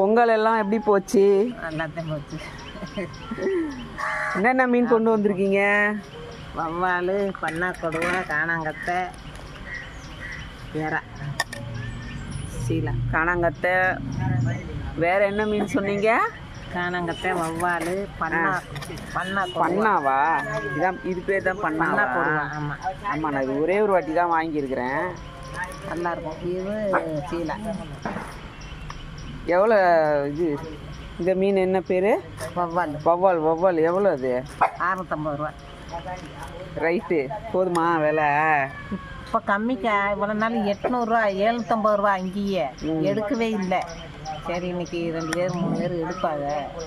பொங்கல் எல்லாம் எப்படி போச்சு? எல்லாத்தையும் போச்சு. என்னென்ன மீன் கொண்டு வந்திருக்கீங்க? வவ்வால் பண்ணா கொடுவா காணாங்கத்தை வேற சீலா. காணாங்கத்தை. வேற என்ன மீன் சொன்னீங்க? காணாங்கத்தை வவ்வால் பண்ணா பண்ணா பண்ணாவா? இதான் இது பேர் தான் பண்ணா கொடுவா ஆமாம் ஆமாம் நான் இது ஒரே ஒரு வாட்டி தான் வாங்கியிருக்கிறேன். நல்லா இருக்கும். இது சீலா. எவ்வளோ இது? இந்த மீன் என்ன பேர்? வவ்வால். வவ்வால் வவ்வால். எவ்வளோ அது? அறுநூத்தம்பது ரூபா. ரைட்டு. போதுமா விலை? இப்போ கம்மிக்கா இவ்வளோ நாள் எட்நூறுரூவா எழுநூத்தம்பது ரூபா அங்கேயே. எடுக்கவே இல்லை. சரி இன்னைக்கு ரெண்டு பேர் மூணு பேர் எடுப்பாங்க.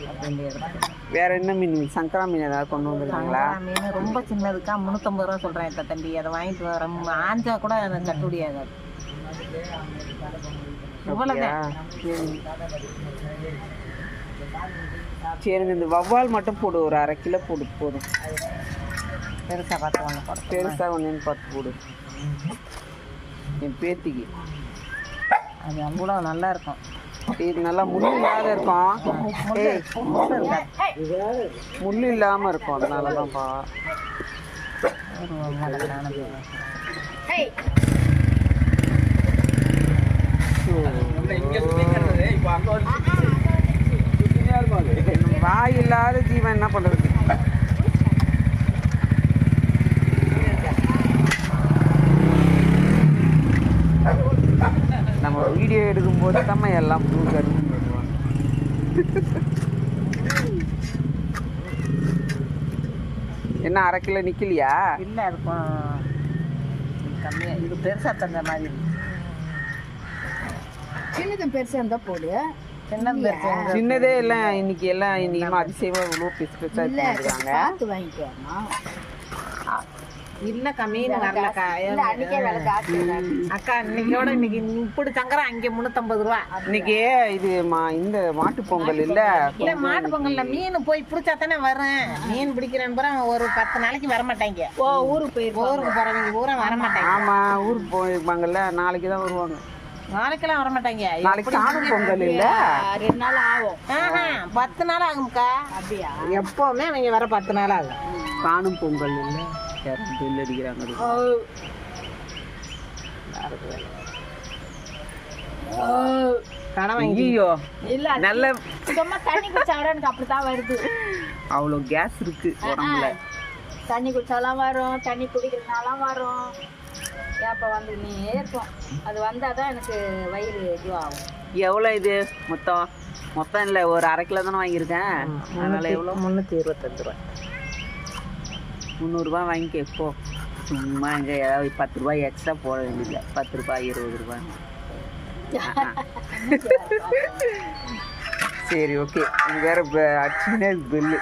அப்படின்னு எடுத்து வேற என்ன மீன்? சங்கரா மீன் ஏதாவது கொண்டு வந்துருக்கீங்களா? மீன் ரொம்ப சின்னதுக்கா முந்நூற்றம்பது ரூபா சொல்கிறேன் இந்த தம்பி. அதை வாங்கிட்டு வர ஆஞ்சா கூட அதை கட்டுப்படி ஆகாது இவ்வளோதான் சரிங்க இந்த வவ்வால் மட்டும் போடு ஒரு அரை கிலோ போடு போதும். பெருசாக பார்த்து ஒன்று போட பெருசா ஒன்றுன்னு பார்த்து போடு. என் பேத்திக்கு. அது அவ்வளோ நல்லா இருக்கும். இது நல்லா முள் இல்லாத இருக்கும். முள்ளு. முள் இல்லாம இருக்கும். அதனால தான்ப்பா வாய் இல்லாத ஜீவன் என்ன பண்றது? நம்ம வீடியோ எடுக்கும்போது நம்ம எல்லாம் ப்ளூ என்ன அரை கிலோ நிக்கலையா? இல்லை இருக்கும் கம்மியாக இது பெருசாக தந்த மாதிரி இருக்கு. சின்னது பெருசா இருந்தா போடு. சின்னது இல்லை இன்னைக்கு எல்லாம் இன்னைக்கு அதிசயமா இவ்வளோ பெருசு பெருசா இல்ல எடுத்துருக்காங்க பார்த்து வாங்கிக்கோ இல்லக்கா மீன் வரலக்கா அக்கா இன்னைக்கோட இன்னைக்கு இப்படி சங்கரம் அங்கே முந்நூற்றம்பது ரூபா. இன்னைக்கு இது மா இந்த மாட்டு பொங்கல் இல்ல. இல்ல மாட்டு பொங்கல்ல மீன் போய் பிடிச்சா தானே வரேன் மீன் பிடிக்கிறேன்னு பிறகு ஒரு பத்து நாளைக்கு வர மாட்டாங்க ஓ ஊருக்கு போயிருக்கோம் ஊருக்கு போறவங்க ஊரா வர மாட்டாங்க ஆமா ஊருக்கு போயிருப்பாங்கல்ல நாளைக்கு தான் வருவாங்க. நாளைக்கெல்லாம் வர மாட்டாங்க நாளைக்கு காணும் பொங்கல் இல்ல? ரெண்டு நாள் ஆகும். பத்து நாள் ஆகும்க்கா. அப்படியா? எப்பவுமே அவங்க வர பத்து நாள் ஆகும். காணும் பொங்கல் இல்ல. பில் அடிக்கிறாங்க அது. கடன் வாங்கி ஐயோ இல்ல நல்ல சுத்தமா தண்ணி குடிச்சாலும் எனக்கு அப்படித்தான் வருது. அவ்வளோ கேஸ் இருக்கு உடம்புல. தண்ணி குடிச்சாலாம் வரும். தண்ணி குடிக்கிறதுனாலாம் வரும். ஏப்ப வந்துன்னே இருக்கும் அது வந்தாதான் எனக்கு வயிறு இதுவாகும். எவ்வளோ இது மொத்தம்? மொத்தம் இல்லை ஒரு அரை கிலோ தானே வாங்கியிருக்கேன். அதனால எவ்வளோ? முந்நூற்றி இருபத்தஞ்சு ரூபா முந்நூறுரூபா வாங்கிக்க எப்போ சும்மா இங்கே ஏதாவது பத்து ரூபாய் எக்ஸ்ட்ரா போட வேண்டியதில்லை. பத்து ரூபாய் இருபது ரூபாய் சரி ஓகே இது வேற அடிச்சுனே பில்லு.